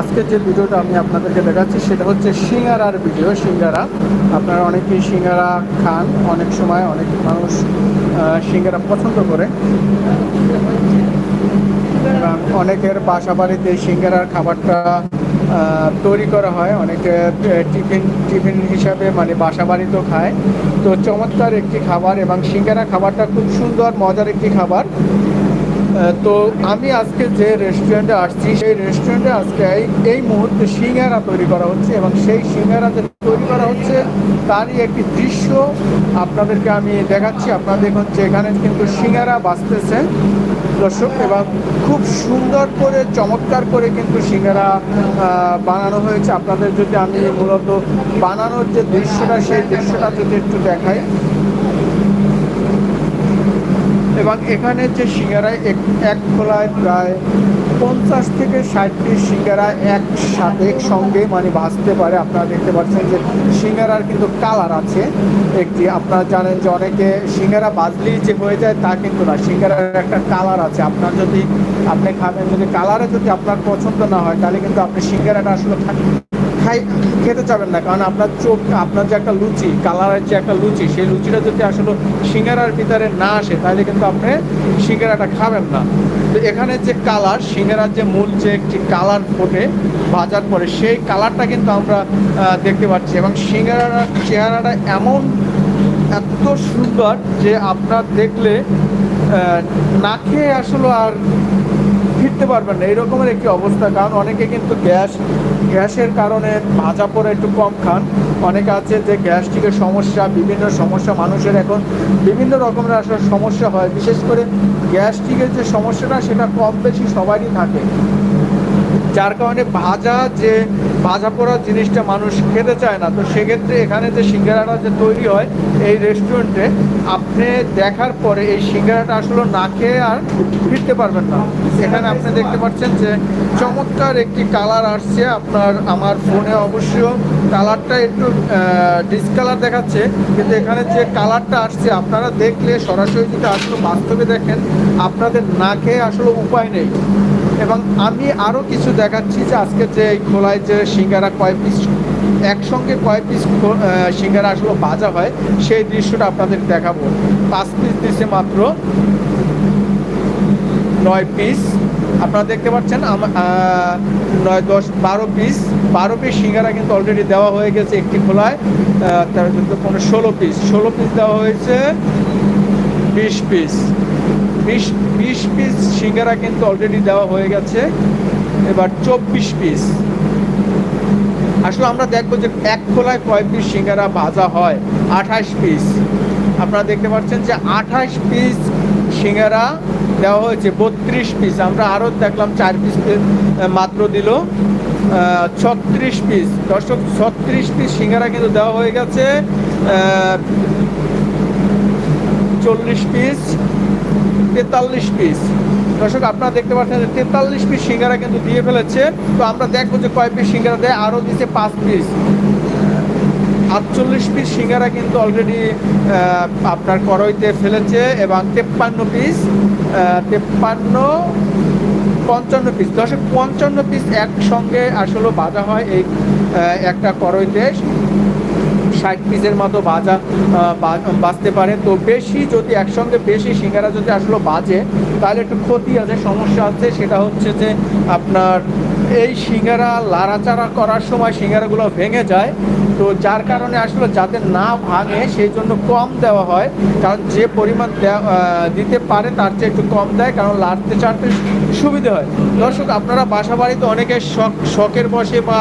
আজকের যে ভিডিওটা আমি আপনাদেরকে দেখাচ্ছি, সেটা হচ্ছে সিঙ্গারার ভিডিও। সিঙ্গারা, আপনারা অনেকেই সিঙ্গারা খান, অনেক সময় অনেক মানুষ সিঙ্গারা পছন্দ করে। অনেকের বাসা বাড়িতে সিঙ্গারার খাবারটা তৈরি করা হয়, অনেকে টিফিন টিফিন হিসাবে মানে বাসা বাড়িতেও খায়। তো চমৎকার একটি খাবার এবং সিঙ্গারা খাবারটা খুব সুন্দর, মজার একটি খাবার। তো আমি আজকে যে রেস্টুরেন্টে আসছি, সেই রেস্টুরেন্টে আজকে এই মুহূর্তে সিঙ্গারা তৈরি করা হচ্ছে এবং সেই সিঙ্গারা যে তৈরি করা হচ্ছে, তারই একটি দৃশ্য আপনাদেরকে আমি দেখাচ্ছি। দেখুন যে এখানে কিন্তু সিঙ্গারা বাঁচতেছে দর্শক, এবং খুব সুন্দর করে, চমৎকার করে কিন্তু সিঙ্গারা বানানো হয়েছে। আপনাদের যদি আমি মূলত বানানোর যে দৃশ্যটা, সেই দৃশ্যটা যদি একটু দেখাই। এবং এখানে যে সিঙ্গারায় এক এক খোলায় প্রায় পঞ্চাশ থেকে ষাট পিস সিঙ্গারা একসাথে, একসঙ্গে মানে ভাজতে পারে। আপনারা দেখতে পাচ্ছেন যে সিঙ্গারার কিন্তু কালার আছে একটি। আপনারা জানেন যে অনেকে সিঙ্গারা বাজলেই যে হয়ে যায় তা কিন্তু না, সিঙ্গারার একটা কালার আছে। আপনার যদি, আপনি খাবেন যদি কালারে যদি আপনার পছন্দ না হয়, তাহলে কিন্তু আপনি সিঙ্গারাটা আসলে খাই, খেতে চাবেন না, কারণ আপনার চোখ, আপনার যে একটা লুচি, কালারের যে একটা লুচি, সেই লুচিটা যদি আসলে সিঙ্গারার ভিতরে না আসে, তাহলে কিন্তু আপনি সিঙ্গারাটা খাবেন না। তো এখানে যে কালার, সিঙ্গারার যে মূল যে একটি কালার ফোটে ভাজার পরে, সেই কালারটা কিন্তু আমরা দেখতে পাচ্ছি। এবং সিঙ্গারার চেহারাটা এমন এত সুন্দর যে আপনার দেখলে না খেয়ে আসলে আর ফিরতে পারবেন না। এরকমের একটি অবস্থা। কারণ অনেকে কিন্তু গ্যাস, গ্যাসের কারণে ভাজা পড়ে একটু কম খান। অনেকে আছে যে গ্যাস্ট্রিকের সমস্যা, বিভিন্ন সমস্যা, মানুষের এখন বিভিন্ন রকমের আসলে সমস্যা হয়। বিশেষ করে গ্যাস্ট্রিকের যে সমস্যাটা, সেটা কম বেশি সবারই থাকে। যার কারণে ভাজা যে ভাজা পোড়া জিনিসটা মানুষ খেতে চায় না। তো সেক্ষেত্রে এখানে যে সিঙ্গারাটা যে তৈরি হয় এই রেস্টুরেন্টে, আপনি দেখার পরে এই সিঙ্গারাটা আসলে না খেয়ে আর ফিরতে পারবেন না। এখানে আপনি দেখতে পাচ্ছেন যে চমৎকার একটি কালার আসছে আপনার, আমার ফোনে অবশ্য কালারটা একটু ডিসকালার দেখাচ্ছে, কিন্তু এখানে যে কালারটা আসছে, আপনারা দেখলে সরাসরি যদি আসলে বাস্তবে দেখেন, আপনাদের না খেয়ে আসলে উপায় নেই। এবং আমি আরও কিছু দেখাচ্ছি যে আজকে যে খোলায় যে সিঙ্গারা কয় পিস একসঙ্গে কয় পিস সিঙ্গারা আসলে ভাজা হয়, সেই দৃশ্যটা আপনাদের দেখাবো। পাঁচ পিস দিছে মাত্র, নয় পিস আপনারা দেখতে পাচ্ছেন নয়, দশ, বারো পিস বারো পিস সিঙ্গারা কিন্তু অলরেডি দেওয়া হয়ে গেছে একটি খোলায় তার কিন্তু কোনো ষোলো পিস ষোলো পিস দেওয়া হয়েছে, বিশ পিস বিশ বিশ পিস সিঙ্গারা কিন্তু অলরেডি দেওয়া হয়ে গেছে। এবার চব্বিশ পিস আসলে আমরা দেখব যে এক খোলায় কয় পিস সিঙ্গারা ভাজা হয়। আঠাশ পিস আপনারা দেখতে পাচ্ছেন যে আঠাশ পিস সিঙ্গারা দেওয়া হয়েছে, বত্রিশ পিস আমরা আরও দেখলাম চার পিস মাত্র দিল। ছত্রিশ পিস দর্শক, ছত্রিশ পিস সিঙ্গারা কিন্তু দেওয়া হয়ে গেছে চল্লিশ পিস তেতাল্লিশ পিস দর্শক, আপনারা দেখতে পাচ্ছেন যে তেতাল্লিশ পিস সিঙ্গারা কিন্তু দিয়ে ফেলেছে। তো আমরা দেখব যে কয় পিস সিঙ্গারা দেয়। আরও দিচ্ছে পাঁচ পিস আটচল্লিশ পিস সিঙ্গারা কিন্তু অলরেডি আপনার করইতে ফেলেছে এবং তেপ্পান্ন পিস তেপ্পান্ন, পঞ্চান্ন পিস দশক পঞ্চান্ন পিস একসঙ্গে আসলে বাজা হয় এই একটা করইতে ষাট পিসের মতো বাজা বাঁচতে পারে। তো বেশি যদি একসঙ্গে, বেশি সিঙ্গারা যদি আসলে বাজে, তাহলে একটু ক্ষতি আছে, সমস্যা আছে। সেটা হচ্ছে যে আপনার এই সিঙ্গারা, লাড়াচাড়া করার সময় সিঙ্গারাগুলো ভেঙে যায়। তো যার কারণে আসলে যাতে না ভাঙে, সেই জন্য কম দেওয়া হয়। কারণ যে পরিমাণ দিতে পারে তার চেয়ে একটু কম দেয়, কারণ লাড়তে চাড়তে সুবিধে হয়। দর্শক, আপনারা বাসা বাড়িতে অনেকে শখ, শখের বসে বা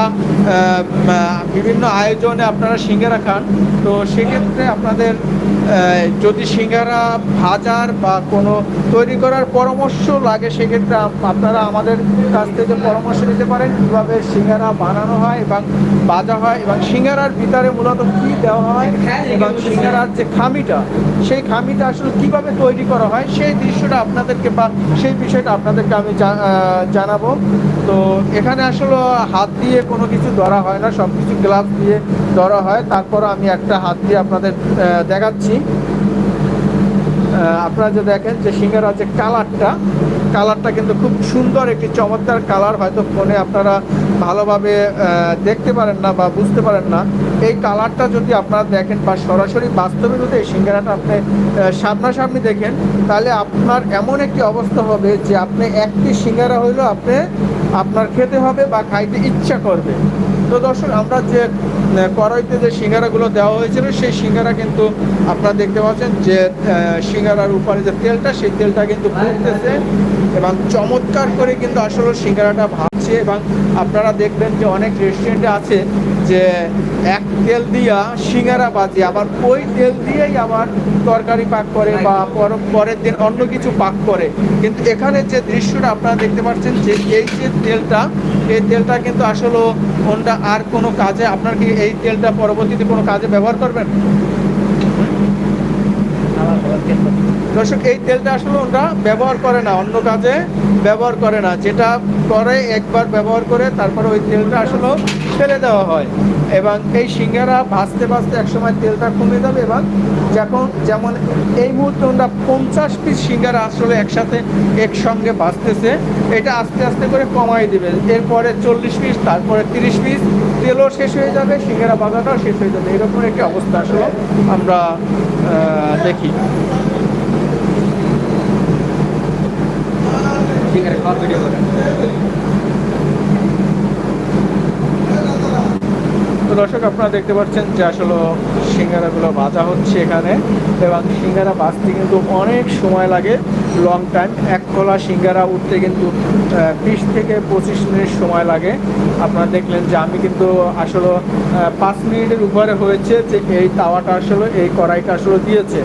বিভিন্ন আয়োজনে আপনারা সিঙ্গারা খান তো সেক্ষেত্রে আপনাদের যদি সিঙ্গারা ভাজার বা কোনো তৈরি করার পরামর্শ লাগে, সেক্ষেত্রে আপনারা আমাদের কাছ থেকে পরামর্শ নিতে পারেন, কীভাবে সিঙ্গারা বানানো হয় এবং ভাজা হয় এবং সিঙ্গারার ভিতরে মূলত কী দেওয়া হয় এবং সিঙ্গারার যে খামিটা, সেই খামিটা আসলে কীভাবে তৈরি করা হয়, সেই দৃশ্যটা আপনাদেরকে বা সেই বিষয়টা আপনাদেরকে আমি জানাব। তো এখানে আসলে হাত দিয়ে কোনো কিছু ধরা হয় না সব কিছু গ্লাভস দিয়ে ধরা হয়। তারপর আমি একটা হাত দিয়ে আপনাদের দেখাচ্ছি। আপনারা যে দেখেন যে সিঙ্গারা যে কালারটা কালারটা কিন্তু খুব সুন্দর, একটি চমৎকার কালার, হয়তো ফোনে আপনারা ভালোভাবে দেখতে পারেন না বা বুঝতে পারেন না। এই কালারটা যদি আপনারা দেখেন বা সরাসরি বাস্তবে যদি এই সিঙ্গারাটা আপনি সামনাসামনি দেখেন, তাহলে আপনার এমন একটি অবস্থা হবে যে আপনি একটি সিঙ্গারা হইলেও আপনি আপনার খেতে হবে বা খাইতে ইচ্ছা করবে। তো দর্শক আমরা যে কড়াইতে যে সিঙ্গারাগুলো দেওয়া হয়েছিল, সেই সিঙ্গারা কিন্তু আপনারা দেখতে পাচ্ছেন যে সিঙ্গারার উপরে যে তেলটা, সেই তেলটা কিন্তু ফুটতেছে এবং চমৎকার করে কিন্তু আসলে সিঙ্গারাটা ভাবছে এবং আপনারা দেখবেন যে অনেক রেস্টুরেন্টে আছে যে, এক তেল দিয়া সিঙ্গারা বাজে আবার ওই তেল দিয়েই আবার তরকারি পাক করে বা পর- পরের দিন অন্য কিছু পাক করে। কিন্তু এখানে যে দৃশ্যটা আপনারা দেখতে পাচ্ছেন যে, এই যে তেলটা এই তেলটা কিন্তু আসলে ওনটা আর কোনো কাজে আপনার কি এই তেলটা পরবর্তীতে কোনো কাজে ব্যবহার করবেন? দর্শক, এই তেলটা আসলে ওরা ব্যবহার করে না, অন্য কাজে ব্যবহার করে না। যেটা করে একবার ব্যবহার করে, তারপরে ওই তেলটা আসলে ফেলে দেওয়া হয়। এবং এই সিঙ্গারা ভাজতে ভাজতে একসময় তেলটা কমে যাবে এবং যখন যেমন এই মুহূর্তে আমরা পঞ্চাশ পিস সিঙ্গারা আসলে একসাথে একসঙ্গে বাঁচতেছে এটা আস্তে আস্তে করে কমাই দিবে। এরপরে চল্লিশ পিস তারপরে তিরিশ পিস তেলও শেষ হয়ে যাবে সিঙ্গারা বাজাটাও শেষ হয়ে যাবে। এরকম একটি অবস্থা আসলে আমরা দেখি। ঠিক আছে ভিডিও করেন তো দর্শক আপনারা দেখতে পাচ্ছেন যে আসলে সিঙ্গারাগুলো বাজা হচ্ছে এখানে। এবং সিঙ্গারা ভাজতে কিন্তু অনেক সময় লাগে লং টাইম এক কলা সিঙ্গারা উঠতে কিন্তু বিশ থেকে পঁচিশ মিনিট সময় লাগে। আপনারা দেখলেন যে আমি কিন্তু আসলে পাঁচ মিনিটের উপরে হয়েছে যে এই তাওয়াটা আসলে, এই কড়াইটা আসলে দিয়েছে।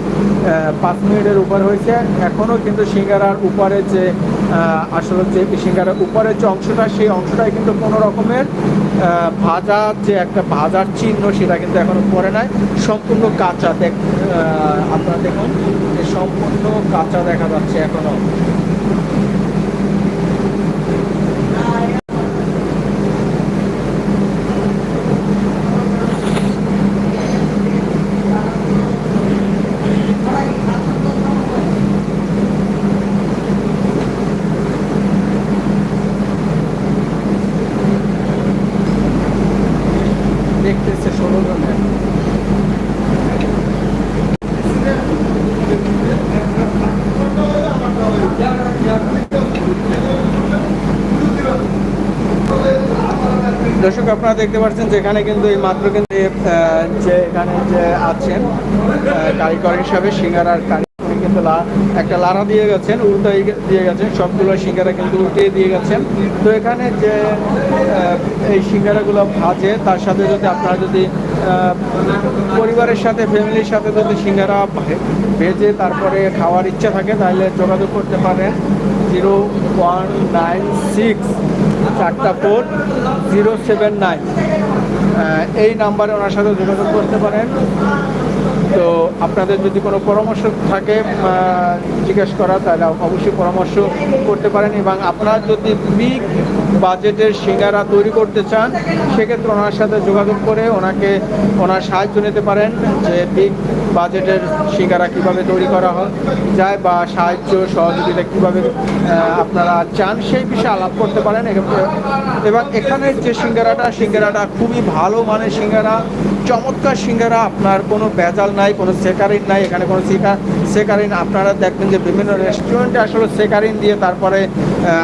পাঁচ মিনিটের উপর হয়েছে। এখনও কিন্তু সিঙ্গারার উপরে যে আসলে যে সিঙ্গারার উপরের যে অংশটা, সেই অংশটাই কিন্তু কোনো রকমের ভাজার যে একটা ভাজার চিহ্ন, সেটা কিন্তু এখনও পড়ে নাই। সম্পূর্ণ কাঁচা দেখ আপনারা দেখুন যে সম্পূর্ণ কাঁচা দেখা যাচ্ছে এখনও দেখতেছে ষোলো জনের দর্শক আপনারা দেখতে পাচ্ছেন যেখানে কিন্তু এই মাত্র কিন্তু যে এখানে যে আছেন কারিগর হিসাবে সিঙ্গারার কারিগর কিন্তু একটা লাড়া দিয়ে গেছেন উল্টাই দিয়ে গেছেন, সবগুলো সিঙ্গারা কিন্তু উল্টিয়ে দিয়ে গেছেন। তো এখানে যে এই সিঙ্গারাগুলো ভাজে, তার সাথে যদি আপনারা যদি পরিবারের সাথে, ফ্যামিলির সাথে যদি সিঙ্গারা ভেজে তারপরে খাওয়ার ইচ্ছা থাকে, তাহলে যোগাযোগ করতে পারেন জিরো ওয়ান নাইন সিক্স চারটা ফোর জিরো সেভেন নাইন। এই নাম্বারে ওনার সাথে যোগাযোগ করতে পারেন। তো আপনাদের যদি কোনো পরামর্শ থাকে জিজ্ঞেস করা, তাহলে অবশ্যই পরামর্শ করতে পারেন এবং আপনারা যদি বিগ বাজেটের সিঙ্গারা তৈরি করতে চান, সেক্ষেত্রে ওনার সাথে যোগাযোগ করে ওনাকে, ওনার সাহায্য নিতে পারেন যে বিগ বাজেটের সিঙ্গারা কীভাবে তৈরি করা হয়, যায় বা সাহায্য সহযোগিতা কীভাবে আপনারা চান সেই বিষয়ে আলাপ করতে পারেন। এবং- এখানের যে সিঙ্গারাটা সিঙ্গারাটা খুবই ভালো মানের সিঙ্গারা, চমৎকার সিঙ্গারা, আপনার কোনো ভেজাল নাই, কোনো সেকারিন নাই, এখানে কোনো সেকা, সেকারিন, আপনারা দেখবেন যে বিভিন্ন রেস্টুরেন্টে আসলে সেকারিন দিয়ে তারপরে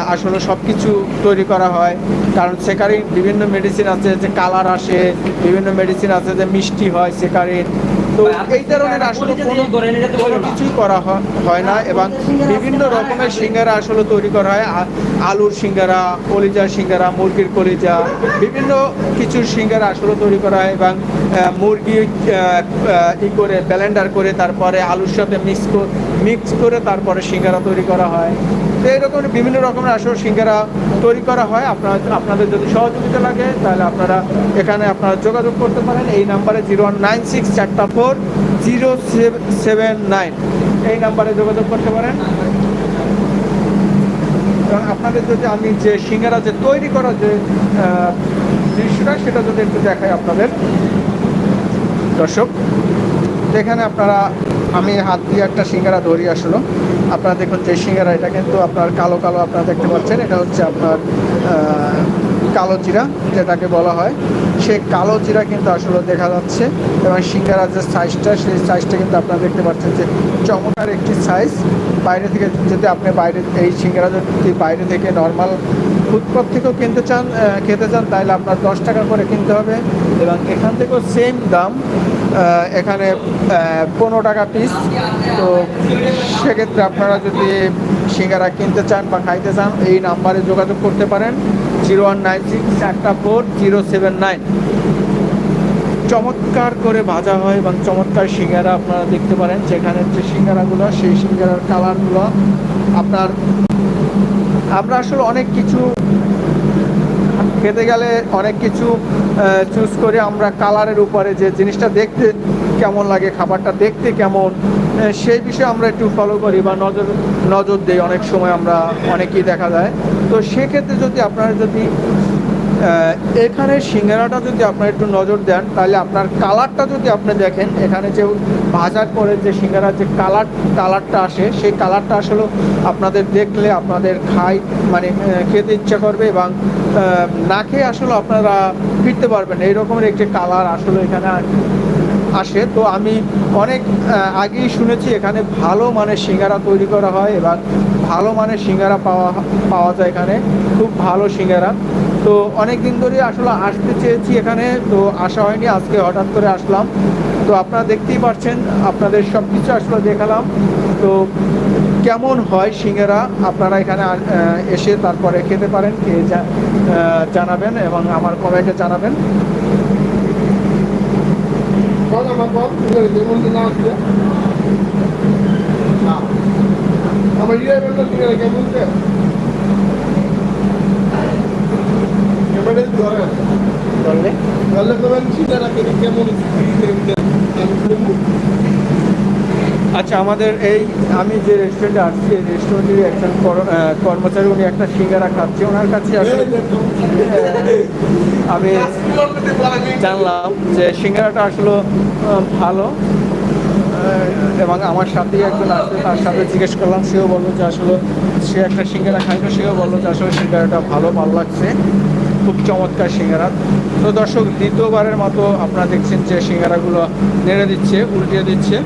আসলে সব কিছু তৈরি করা হয়। কারণ সেকারিন, বিভিন্ন মেডিসিন আছে যে কালার আসে, বিভিন্ন মেডিসিন আছে যে মিষ্টি হয় সেকারিন তো এই ধরনের আসলে কোনো কোনো কিছুই করা হয় না এবং বিভিন্ন রকমের সিঙ্গারা আসলে তৈরি করা হয়। আলুর সিঙ্গারা, কলিজার সিঙ্গারা, মুরগির কলিজা, বিভিন্ন কিছু সিঙ্গারা আসলে তৈরি করা হয় এবং মুরগি ই করে, ব্লেন্ডার করে, তারপরে আলুর সাথে মিক্স মিক্স করে তারপরে সিঙ্গারা তৈরি করা হয়। তো এরকম বিভিন্ন রকমের আসলে সিঙ্গারা তৈরি করা হয়। আপনার আপনাদের যদি সহযোগিতা লাগে, তাহলে আপনারা এখানে আপনারা যোগাযোগ করতে পারেন। এই নাম্বারে জিরো ওয়ান নাইন সিক্স চারটা ফোর, জিরো সেভেন নাইন। এই নাম্বারে যোগাযোগ করতে পারেন। এবং আপনাদের যদি আমি যে সিঙ্গারা যে তৈরি করা যে দৃশ্যটা, সেটা যদি একটু দেখাই আপনাদের। দর্শক এখানে আপনারা আমি হাত দিয়ে একটা সিঙ্গারা ধরি আসলো। আপনারা দেখুন যে সিঙ্গারা, এটা কিন্তু আপনার কালো কালো আপনারা দেখতে পাচ্ছেন। এটা হচ্ছে আপনার কালো জিরা, যেটাকে বলা হয়। সেই কালো জিরা কিন্তু আসলে দেখা যাচ্ছে এবং সিঙ্গারার যে সাইজটা সেই সাইজটা কিন্তু আপনারা দেখতে পাচ্ছেন যে চমৎকার একটি সাইজ বাইরে থেকে যদি আপনি বাইরে, এই সিঙ্গারা যদি বাইরে থেকে নর্মাল ফুটপাথ থেকেও কিনতে চান খেতে চান, তাহলে আপনার দশ টাকা করে কিনতে হবে। এবং এখান থেকেও সেম দাম। এখানে পনেরো টাকা পিস তো সেক্ষেত্রে আপনারা যদি সিঙ্গারা কিনতে চান বা খাইতে চান, এই নাম্বারে যোগাযোগ করতে পারেন। জিরো ওয়ান নাইন সিক্স একটা ফোর জিরো সেভেন নাইন। চমৎকার করে ভাজা হয় এবং চমৎকার সিঙ্গারা আপনারা দেখতে পারেন। যেখানে যে সিঙ্গারাগুলো, সেই সিঙ্গারার কালারগুলো আপনার, আমরা আসলে অনেক কিছু খেতে গেলে অনেক কিছু চুজ করে আমরা কালারের উপরে যে জিনিসটা দেখতে কেমন লাগে, খাবারটা দেখতে কেমন সেই বিষয়ে আমরা একটু ফলো করি বা নজর নজর দিই। অনেক সময় আমরা অনেকেই দেখা যায়। তো সেক্ষেত্রে যদি আপনারা যদি এখানে সিঙ্গারাটা যদি আপনারা একটু নজর দেন, তাহলে আপনার কালারটা যদি আপনি দেখেন, এখানে যে ভাজার পরে যে সিঙ্গারার যে কালার কালারটা আসে, সেই কালারটা আসলে আপনাদের দেখলে আপনাদের খাই মানে খেতে ইচ্ছা করবে এবং না খেয়ে আসলে আপনারা ফিরতে পারবেন। এই রকমের একটি কালার আসলে এখানে আসে। তো আমি অনেক আগেই শুনেছি এখানে ভালো মানের সিঙ্গারা তৈরি করা হয় এবং ভালো মানের সিঙ্গারা পাওয়া পাওয়া যায় এখানে। খুব ভালো সিঙ্গারা। তো অনেক দিন ধরে আসলে আসতে চেয়েছি এখানে। তো আসা হয়নি, আজকে হঠাৎ করে আসলাম। তো আপনারা দেখতেই পাচ্ছেন আপনাদের সব কিছু আসলে দেখালাম। তো কেমন হয় সিঙ্গারা আপনারা এখানে এসে তারপরে খেতে পারেন খেয়ে জানাবেন এবং আমার কমেন্টে জানাবেন। কেমন আচ্ছা আমাদের এই আমি যে রেস্টুরেন্টে আসছি এই রেস্টুরেন্টের একজন কর্মচারী উনি একটা সিঙ্গারা খাচ্ছে। ওনার কাছে আসলে আমি জানলাম যে সিঙ্গারাটা আসলে ভালো। এবং আমার সাথেই একজন আসছে তার সাথে জিজ্ঞেস করলাম সেও বলল যে আসলে সে একটা সিঙ্গারা খাইলো সেও বলল যে আসলে সিঙ্গারাটা ভালো ভালো লাগছে। খুব চমৎকার সিঙ্গারা। তো দর্শক দ্বিতীয়বারের মতো আপনারা দেখছেন যে সিঙ্গারাগুলো নেড়ে দিচ্ছে উল্টিয়ে দিচ্ছে।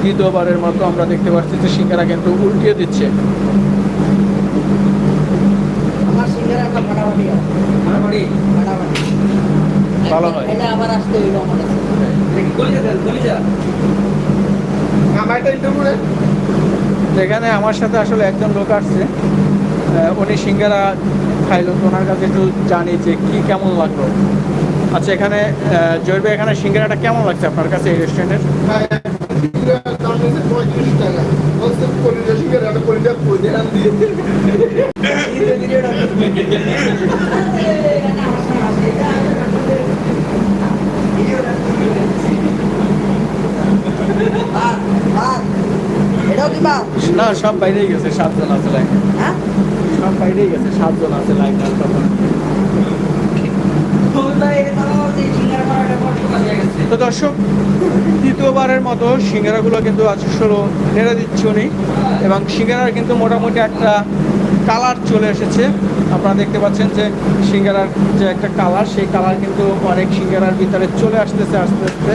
দ্বিতীয়বারের মতো আমরা দেখতে পাচ্ছি যে সিঙ্গারা কিন্তু উল্টিয়ে দিচ্ছে। ভালো হয়। এখানে আমার সাথে আসলে একজন লোক আসছে আহ, উনি সিঙ্গারা খাইলো তো ওনার কাছে একটু জানি যে কি কেমন লাগল। আচ্ছা এখানে আহ, জহির এখানে সিঙ্গারাটা কেমন লাগছে আপনার কাছে এই রেস্টুরেন্টের দাম পঁয়ত্রিশ টাকা বলছে একটা দিয়ে না সব বাইরেই গেছে সাতজন আছে লাইন। হ্যাঁ? সব বাইরেই গেছে সাতজন আছে লাইন তখন তো দর্শক, দ্বিতীয়বারের মতো সিঙ্গারাগুলো কিন্তু আসলে নেড়ে দিচ্ছে উনি। এবং সিঙ্গারার কিন্তু মোটামুটি একটা কালার চলে এসেছে। আপনারা দেখতে পাচ্ছেন যে সিঙ্গারার যে একটা কালার, সেই কালার কিন্তু অনেক সিঙ্গারার ভিতরে চলে আসতেছে আস্তে আস্তে।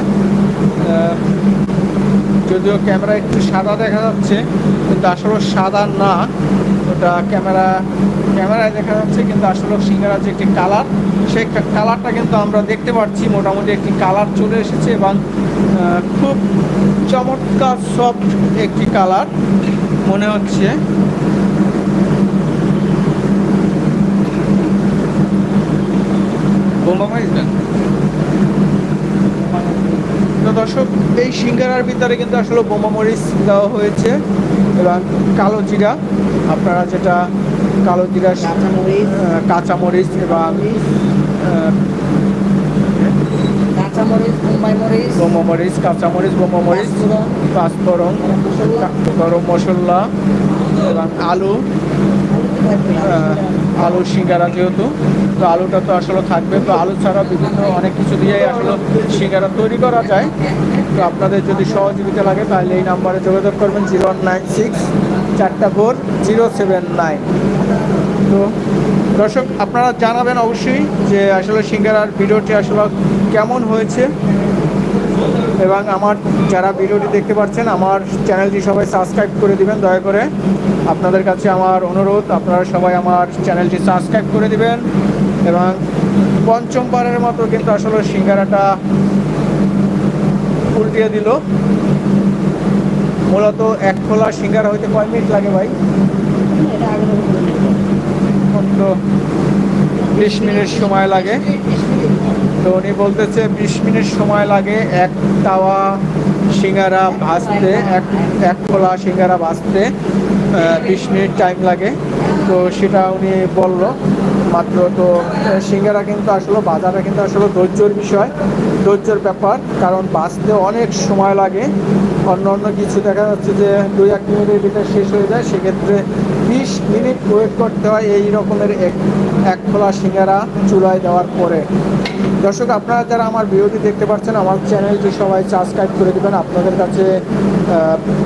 যদিও ক্যামেরা একটু সাদা দেখা যাচ্ছে, কিন্তু আসলে সাদা না। ওটা ক্যামেরা ক্যামেরায় দেখা যাচ্ছে কিন্তু আসলে সিঙ্গারার যে একটি কালার সেই কালারটা কিন্তু আমরা দেখতে পাচ্ছি। মোটামুটি একটি কালার চলে এসেছে এবং খুব চমৎকার সফট একটি কালার মনে হচ্ছে। তো দর্শক, এই সিঙ্গারার ভিতরে কিন্তু আসলে বোমা মরিচ দেওয়া হয়েছে এবং কালো জিরা। আপনারা যেটা কালো জিরা কাঁচামরিচ এবং কাঁচামরিচ মরিচ কাঁচামরিচ বোমা মরিচ পাঁচফোড়ন, গরম মশলা এবং আলু আলু সিঙ্গারা যেহেতু তো আলুটা তো আসলে থাকবে। তো আলু ছাড়া বিভিন্ন অনেক কিছু দিয়ে আসলে সিঙ্গারা তৈরি করা যায়। তো আপনাদের যদি সহযোগিতা লাগে তাহলে এই নাম্বারে যোগাযোগ করবেন জিরো ওয়ান নাইন সিক্স চারটা ফোর জিরো সেভেন নাইন তো দর্শক, আপনারা জানাবেন অবশ্যই যে আসলে সিঙ্গারার ভিডিওটি আসলে কেমন হয়েছে। এবং আমার যারা ভিডিওটি দেখতে পাচ্ছেন, আমার চ্যানেলটি সবাই সাবস্ক্রাইব করে দিবেন, দয়া করে। আপনাদের কাছে আমার অনুরোধ, আপনারা সবাই আমার চ্যানেলটি সাবস্ক্রাইব করে দিবেন। এবং পঞ্চমবারের মতো কিন্তু আসলে সিঙ্গারাটা উল্টিয়ে দিল। মূলত এক খোলা সিঙ্গার হইতে কয় মিনিট লাগে ভাই। মাত্র বিশ মিনিট সময় লাগে তো উনি বলতেছে বিশ মিনিট সময় লাগে এক তাওয়া সিঙ্গারা ভাজতে, এক এক খোলা সিঙ্গারা ভাজতে বিশ মিনিট টাইম লাগে তো সেটা উনি বলল। মাত্র তো সিঙ্গারা কিন্তু আসলে, বাজারে কিন্তু আসলে ধৈর্যর বিষয়, ধৈর্যর ব্যাপার, কারণ বাঁচতে অনেক সময় লাগে। অন্য অন্য কিছু দেখা যাচ্ছে যে, দুই এক মিনিটের ভিতরে শেষ হয়ে যায়, সেক্ষেত্রে বিশ মিনিট ওয়েট করতে হয় এই রকমের এক এক খোলা সিঙ্গারা চুলায় দেওয়ার পরে। দর্শক, আপনারা যারা আমার ভিডিওটি দেখতে পাচ্ছেন, আমার চ্যানেলটি সবাই সাবস্ক্রাইব করে দেবেন। আপনাদের কাছে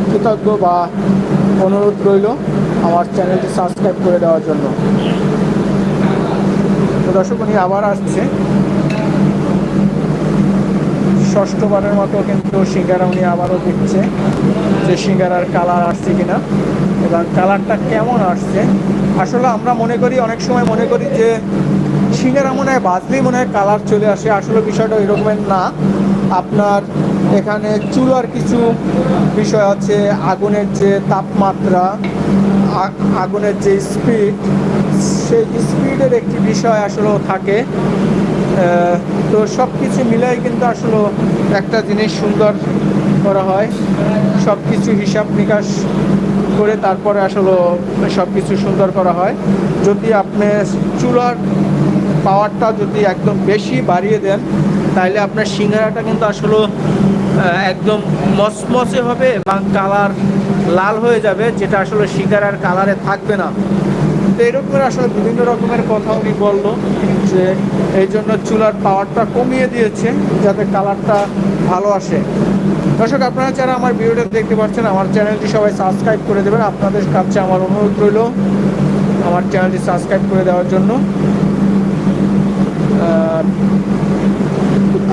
কৃতজ্ঞ বা অনুরোধ রইল। আমার চ্যানেলটি সাবস্ক্রাইব করে দেওয়ার জন্য। তো দর্শক, উনি আবার আসছে। ষষ্ঠবারের মতো কিন্তু সিঙ্গারা উনি আবারও দিচ্ছে যে সিঙ্গারার কালার আসছে কিনা এবং কালারটা কেমন আসছে। আসলে আমরা মনে করি, অনেক সময় মনে করি যে সিঙ্গারা মনে হয় বাজলেই মনে হয় কালার চলে আসে। আসলে বিষয়টা এরকমের না। আপনার এখানে চুলার কিছু বিষয় আছে, আগুনের যে তাপমাত্রা আগুনের যে স্পিড সেই স্পিডের একটি বিষয় আসলে থাকে। তো সব কিছু মিলাই কিন্তু আসলে একটা জিনিস সুন্দর করা হয়। সব কিছু হিসাব নিকাশ করে তারপরে আসলে সব কিছু সুন্দর করা হয়। যদি আপনি চুলার পাওয়ারটা যদি একদম বেশি বাড়িয়ে দেন তাহলে আপনার সিঙ্গারাটা কিন্তু আসলে একদম মসমসে হবে এবং কালার লাল হয়ে যাবে, যেটা আসলে শিকার আর কালারে থাকবে না। তো এরকমের আসলে বিভিন্ন রকমের কথা উনি বলল যে এই জন্য চুলার পাওয়ারটা কমিয়ে দিয়েছে যাতে কালারটা ভালো আসে। দর্শক, আপনারা যারা আমার ভিডিওটা দেখতে পাচ্ছেন, আমার চ্যানেলটি সবাই সাবস্ক্রাইব করে দেবেন। আপনাদের কাছে আমার অনুরোধ রইল আমার চ্যানেলটি সাবস্ক্রাইব করে দেওয়ার জন্য।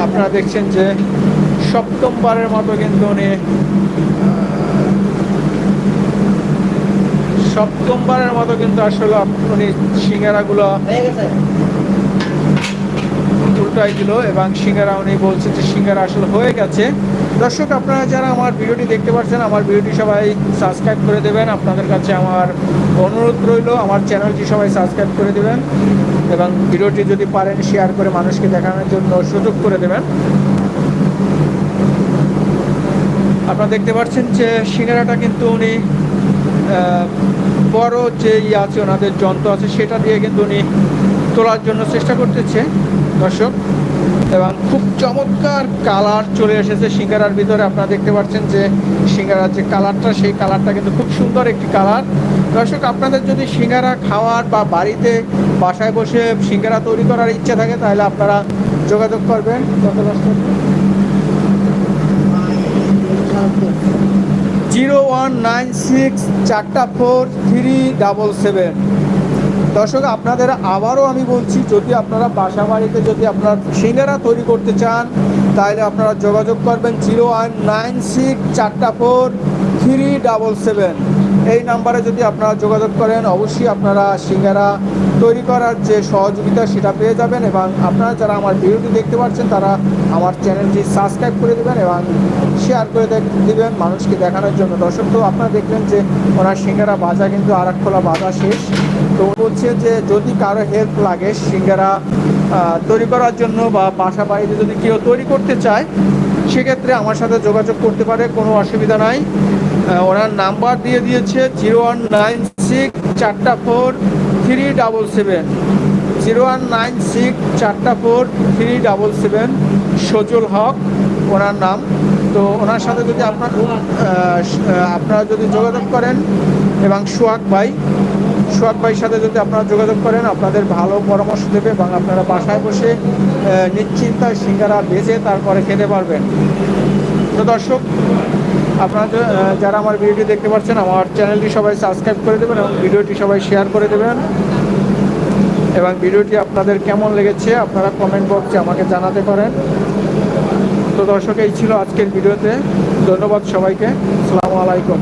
আপনারা দেখছেন যে সপ্তমবারের মতো কিন্তু উনি সপ্তমবারের মতো কিন্তু আসলে উনি সিঙ্গারাগুলো উল্টাই দিল এবং সিঙ্গারা উনি বলছে যে সিঙ্গারা আসলে হয়ে গেছে। দর্শক আপনারা যারা আমার ভিডিওটি দেখতে পাচ্ছেন আমার ভিডিওটি সবাই সাবস্ক্রাইব করে দেবেন। আপনাদের কাছে আমার অনুরোধ রইল আমার চ্যানেলটি সবাই সাবস্ক্রাইব করে দেবেন এবং ভিডিওটি যদি পারেন শেয়ার করে মানুষকে দেখানোর জন্য সুযোগ করে দেবেন। আপনারা দেখতে পাচ্ছেন যে সিঙ্গারাটা কিন্তু উনি বড় যে ইয়ে আছে, ওনাদের যন্ত্র আছে, সেটা দিয়ে কিন্তু উনি তোলার জন্য চেষ্টা করতেছে, দর্শক। এবং খুব চমৎকার কালার চলে এসেছে সিঙ্গারার ভিতরে। আপনারা দেখতে পাচ্ছেন যে সিঙ্গারার যে কালারটা, সেই কালারটা কিন্তু খুব সুন্দর একটি কালার। দর্শক, আপনাদের যদি সিঙ্গারা খাওয়ার বা বাড়িতে বাসায় বসে সিঙ্গারা তৈরি করার ইচ্ছা থাকে, তাহলে আপনারা যোগাযোগ করবেন। জিরো ওয়ান নাইন সিক্স, চারটা ফোর থ্রি ডাবল সেভেন দর্শক, আপনাদের আবারও আমি বলছি, যদি আপনারা বাসা বাড়িতে যদি আপনার সিঙ্গারা তৈরি করতে চান, তাহলে আপনারা যোগাযোগ করবেন জিরো ওয়ান নাইন সিক্স, চারটা ফোর থ্রি ডাবল সেভেন এই নাম্বারে যদি আপনারা যোগাযোগ করেন, অবশ্যই আপনারা সিঙ্গারা তৈরি করার যে সহযোগিতা সেটা পেয়ে যাবেন এবং আপনারা যারা আমার ভিডিওটি দেখতে পাচ্ছেন, তারা আমার চ্যানেলটি সাবস্ক্রাইব করে দেবেন এবং শেয়ার করে দিবেন মানুষকে দেখানোর জন্য। দর্শক, তো আপনারা দেখলেন যে ওনার সিঙ্গারা বাজা কিন্তু আর খোলা বাজা শেষ। তো বলছে যে যদি কারও হেল্প লাগে সিঙ্গারা তৈরি করার জন্য বা বাসা বাড়িতে যদি কেউ তৈরি করতে চায়, সেক্ষেত্রে আমার সাথে যোগাযোগ করতে পারে, কোনো অসুবিধা নাই। ওনার নাম্বার দিয়ে দিয়েছে জিরো ওয়ান নাইন সিক্স চারটা four three double seven. Zero one nine six চারটা four three double seven Sajal Haque ওনার নাম। তো ওনার সাথে যদি আপনার আপনারা যদি যোগাযোগ করেন এবং সোহাগ ভাই, সোহাগ ভাইয়ের সাথে যদি আপনারা যোগাযোগ করেন, আপনাদের ভালো পরামর্শ দেবে এবং আপনারা বাসায় বসে নিশ্চিন্তায় সিঙ্গারা বেজে তারপরে খেতে পারবেন। তো দর্শক আপনারা যারা আমার ভিডিওটি দেখতে পাচ্ছেন, আমার চ্যানেলটি সবাই সাবস্ক্রাইব করে দেবেন এবং ভিডিওটি সবাই শেয়ার করে দেবেন। এবং ভিডিওটি আপনাদের কেমন লেগেছে, আপনারা কমেন্ট বক্সে আমাকে জানাতে পারেন। তো দর্শক, এই ছিল আজকের ভিডিওতে। ধন্যবাদ সবাইকে। আসসালামু আলাইকুম।